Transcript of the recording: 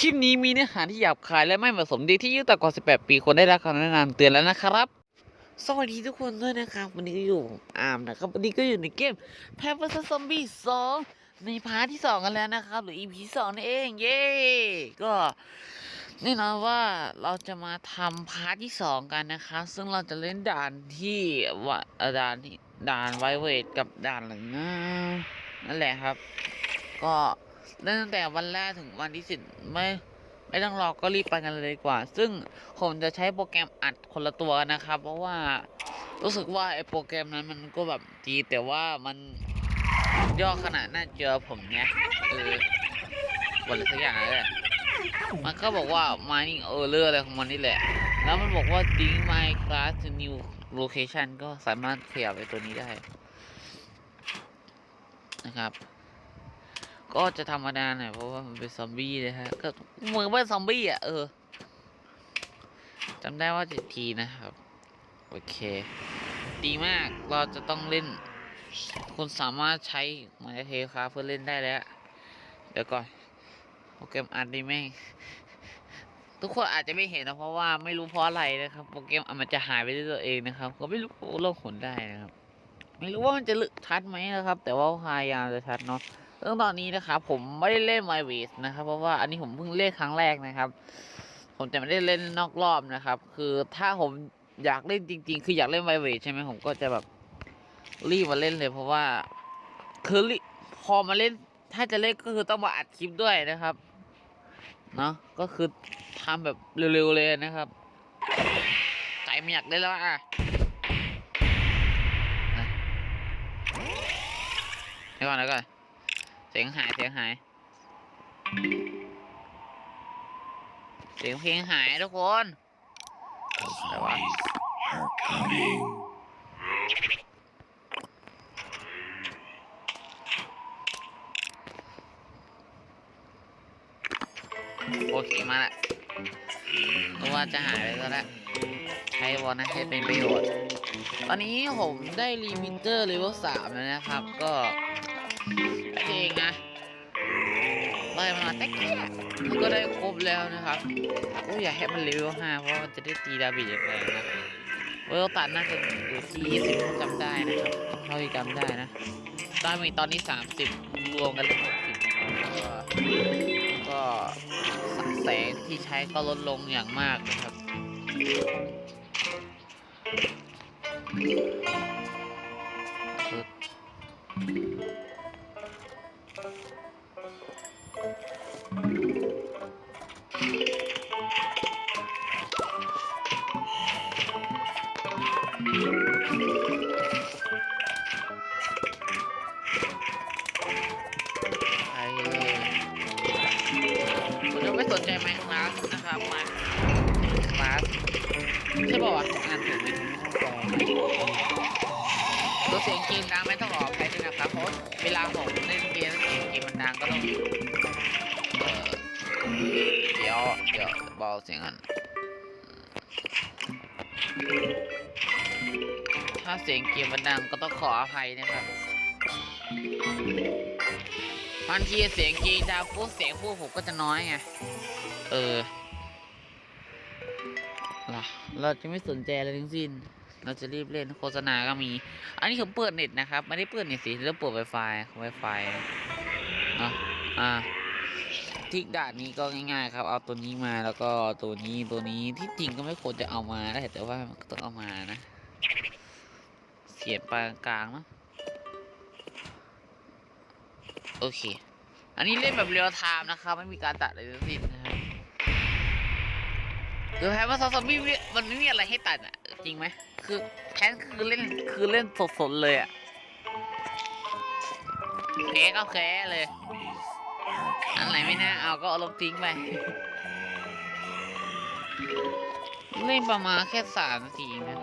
คลิปนี้มีเนื้อหาที่หยาบคายและไม่เหมาะสมด็กที่อายุต่ำกว่า 18 ปีควรได้รับคำแนะนำเตือนแล้วนะครับ สวัสดีทุกคนด้วยนะครับ วันนี้ก็อยู่อามนะครับ วันนี้ก็อยู่ในเกม p a p e r Zombie 2ในพาร์ทที่ 2 กันแล้วนะครับ หรือ EP 2นั่นเองเย้ก็แน่นอนว่าเราจะมาทำพาร์ทที่ 2 กันนะครับซึ่งเราจะเล่นด่านที่ว่าด่านที่ด่านไวเวทกับด่านอะไรนะนั่นแหละครับ ก็ ตั้งแต่วันแรกถึงวันที่สิบไม่ไม่ต้องรอก็รีบไปกันเลยดีกว่า ซึ่งผมจะใช้โปรแกรมอัดคนละตัวนะครับ เพราะว่ารู้สึกว่าไอ้โปรแกรมนั้นมันก็แบบดีแต่ว่ามันย่อขนาดหน้าจอผมไงเออวันอะไรสักอย่างนั่นแหละมันก็บอกว่า mining error อะไรของมันนี่แหละ แล้วมันบอกว่า link my class to new location ก็สามารถขยับไปตัวนี้ได้นะครับ ก็จะธรรมดาหน่อยเพราะว่ามันเป็นซอมบี้เลยฮะก็เหมือนเป็นซอมบี้อะเออจำได้ว่าเจ็ดทีนะครับ โอเค ดีมากเราจะต้องเล่น คุณสามารถใช้มาเทคาเพื่อเล่นได้แล้ว เดี๋ยวก่อนโปรแกรมอัดดีแม่งทุกคนอาจจะไม่เห็นนะเพราะว่าไม่รู้เพราะอะไรนะครับโปรแกรมมันจะหายไปด้วยตัวเองนะครับ ก็ไม่รู้โลกขนได้นะครับ ไม่รู้ว่ามันจะลึกชัดไหมนะครับ แต่ว่าพยายามจะชัดเนาะ ซึ่งตอนนี้นะครับผมไม่ได้เล่น My w a y นะครับเพราะว่าอันนี้ผมเพิ่งเล่นครั้งแรกนะครับ ผมจะไม่ได้เล่นนอกรอบนะครับ คือถ้าผมอยากเล่นจริง ๆ คืออยากเล่น My w a y ใช่ไหมผมก็จะแบบรีบมาเล่นเลย เพราะว่าคือพอมาเล่นถ้าจะเล่นก็คือต้องมาอัดคลิปด้วยนะครับเนาะก็คือทำแบบเร็วๆเลยนะครับใจไม่อยากเล่นแล้วอะเดี๋ยวก่อนเดี๋ยวก่อน สียงหายเสียงหาย เสียงเพลงหายทุกคนวโอเคมาละรู้ว่าจะหายไปแล้วละใช้วอลนะให้เป็นประโยชน์ ตอนนี้ผมได้รีมิเตอร์เลเวลสามแล้วนะครับ ก็ เองนะได้มาแต่แค่มันก็ได้ครบแล้วนะครับโอ้ยอยากให้มันเลเวลห้าเพราะว่าจะได้ตีดาเมจแรงนะเวลตัดน่าจะอยู่ที่ยี่สิบจำได้นะครับเท่าที่จำได้นะดาเมจตอนนี้สามสิบรวมกันเลยหกสิบนะครับก็แสงที่ใช้ก็ลดลงอย่างมากนะครับคือ ใจไหมคลาสนะครับมาคลาสใช่ป่าวะอ่านถูกไหมตัวเสียงเกมดังไม่ต้องออกใครด้วยนะครับเพราะเวลาผมเล่นเกมเสียงเกมมันดังก็ต้องเอ่อเดี๋ยวเดี๋ยวเบาเสียงกันถ้าเสียงเกมมันดังก็ต้องขออภัยนะครับ บางทีเสียงเกมดังปุ๊บเสียงพวกผมก็จะน้อยไง เออล่ะเราจะไม่สนใจอะไรทั้งสิ้น เราจะรีบเล่นโฆษณาก็มี อันนี้ผมเปิดเน็ตนะครับ ไม่ได้เปิดเน็ตสิเราเปิด Wi-Fi Wi-Fi เนาะอ่าทิกด่านนี้ก็ง่ายๆ ครับ เอาตัวนี้มาแล้วก็ตัวนี้ตัวนี้ที่จริงก็ไม่ควรจะเอามาได้แต่ว่าต้องเอามานะ เสียบปากลางเน โอเค อันนี้เล่นแบบเรียลไทม์นะครับไม่มีการตัดอะไรทั้งสิ้นนะครับคือแพ้ว่าซอมบี้มันไม่มีอะไรให้ตัดอะ จริงไหมคือแค่คือเล่นคือเล่นสดๆเลยอะแค่ก็แค่เลย อันไหนไม่น่าเอาก็เอาลบทิ้งไป เล่นประมาณแค่สามนาทีนะ